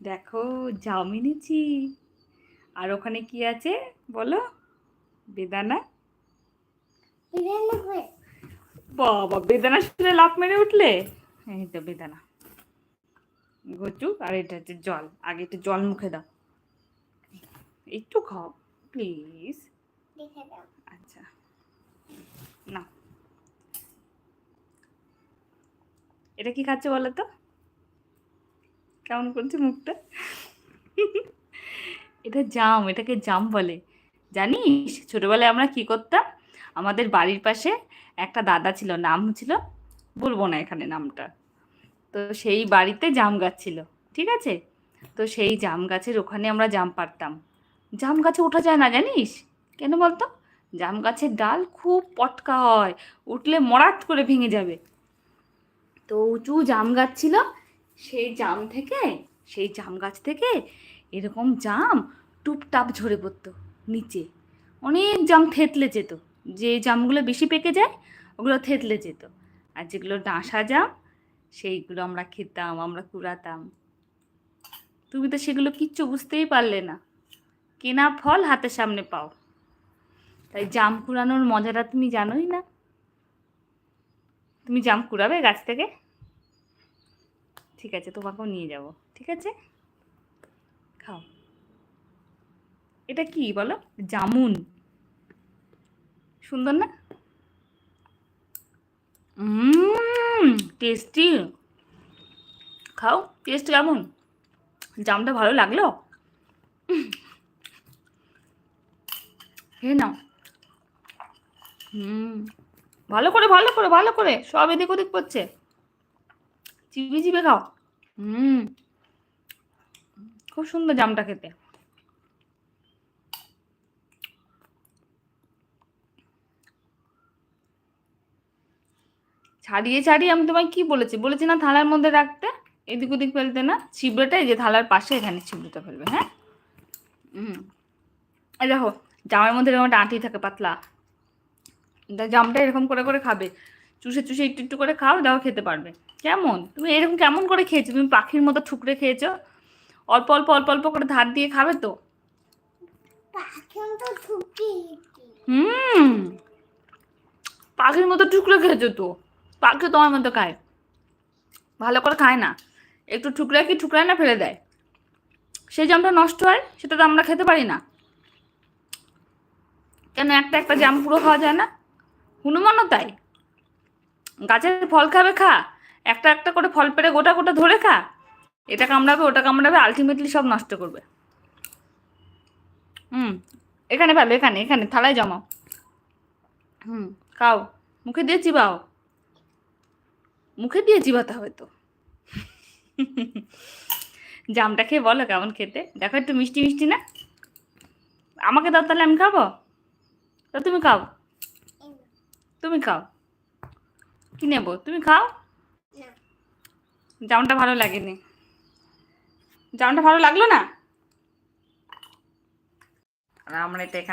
দেখো জাম এনেছি আর ওখানে কি আছে বলো? বেদানা? বাবা, বেদানা শুনে লাভ মেরে উঠলে? এই তো বেদানা। ঘচু আর এটা হচ্ছে জল। আগে একটু জল মুখে দাও। একটু খাও, প্লিজ। আচ্ছা না এটা কি খাচ্ছে বলো তো? কেমন করছে মুখটা? এটা জাম, এটাকে জাম বলে। জানিস, ছোটবেলায় আমরা কি করতাম? আমাদের বাড়ির পাশে একটা দাদা ছিল, নাম ছিল বলব না এখানে নামটা। তো সেই বাড়িতে জাম গাছ ছিল, ঠিক আছে? তো সেই জাম গাছের ওখানে আমরা জাম পারতাম জাম গাছে ওঠা যায় না, জানিস? কেন বলতো? জাম গাছের ডাল খুব পটকা হয়, উঠলে মরাট করে ভেঙে যাবে। তো উঁচু জাম গাছ ছিল সেই জাম থেকে, সেই জাম গাছ থেকে এরকম জাম টুপটাপ ঝরে পড়তো নিচে। অনেক জাম থেতলে যেত। যে জামগুলো বেশি পেকে যায়, ওগুলো থেতলে যেত। আর যেগুলো ডাঁসা জাম, সেইগুলো আমরা খেতাম, আমরা কুড়াতাম। তুমি তো সেগুলো কিচ্ছু বুঝতেই পারলে না। কেনা ফল হাতের সামনে পাও। তাই জাম কুড়ানোর মজাটা তুমি জানোই না। তুমি জাম কুড়াবে গাছ থেকে? ঠিক আছে, তোমাকেও নিয়ে যাব, ঠিক আছে? খাও। এটা কি বলো? জামুন। সুন্দর না? টেস্টি খাও টেস্ট কেমন জামটা ভালো লাগল? হে নাও। হুম। ভালো করে ভালো করে ভালো করে, সব এদিক ওদিক করছে চিবি চিবে খাও। হুম। খুব সুন্দর জামটা খেতে। ছাড়িয়ে ছাড়িয়ে আমি তোমায় কি বলেছি? বলেছি না থালার মধ্যে রাখতে? এদিক ওদিক ফেলতে না? ছিবড়েটা এই যে থালার পাশে এখানে ছিবড়েটা ফেলবে হ্যাঁ? হুম। এই দেখো জামের মধ্যে এরকম একটা আঁটি থাকে পাতলা। জামটা এরকম করে করে খাবে। চুষে চুষে একটু একটু করে খাও দাও খেতে পারবে। কেমন? তুমি এরকম কেমন করে খেয়েছো? তুমি পাখির মতো ঠুকরে খেয়েছো? অল্প অল্প অল্প অল্প করে ধার দিয়ে খাবে তো? হুম। পাখির মতো টুকরে খেয়েছো তো? পাখি তোমার মতো খায়। ভালো করে খায় না। একটু ঠুকরে কি ঠুকরায় না ফেলে দেয়? সেই জামটা নষ্ট হয় সেটা তো আমরা খেতে পারি না। কেন একটা একটা জাম পুরো খাওয়া যায় না? হনুমানও তাই। গাছের ফল খাবে খা। একটা একটা করে ফল পেড়ে গোটা গোটা ধরে খা। এটা কামড়াবে, ওটা কামড়াবে আলটিমেটলি সব নষ্ট করবে। হুম, এখানে ফেলো, এখানে এখানে, থালায় জমাও। হুম, খাও। মুখে দিয়ে চিবাও। মুখে দিয়ে চিবাতে হবে তো। জামটা খেয়ে বলো কেমন খেতে? দেখো একটু মিষ্টি মিষ্টি না? আমাকে দাও তাহলে আমি খাব? তো তুমি খাও। তুমি খাও। কি নেব? তুমি খাও? জামটা ভালো লাগেনি। জামটা ভালো লাগল না? আর আমরা এটা এখানে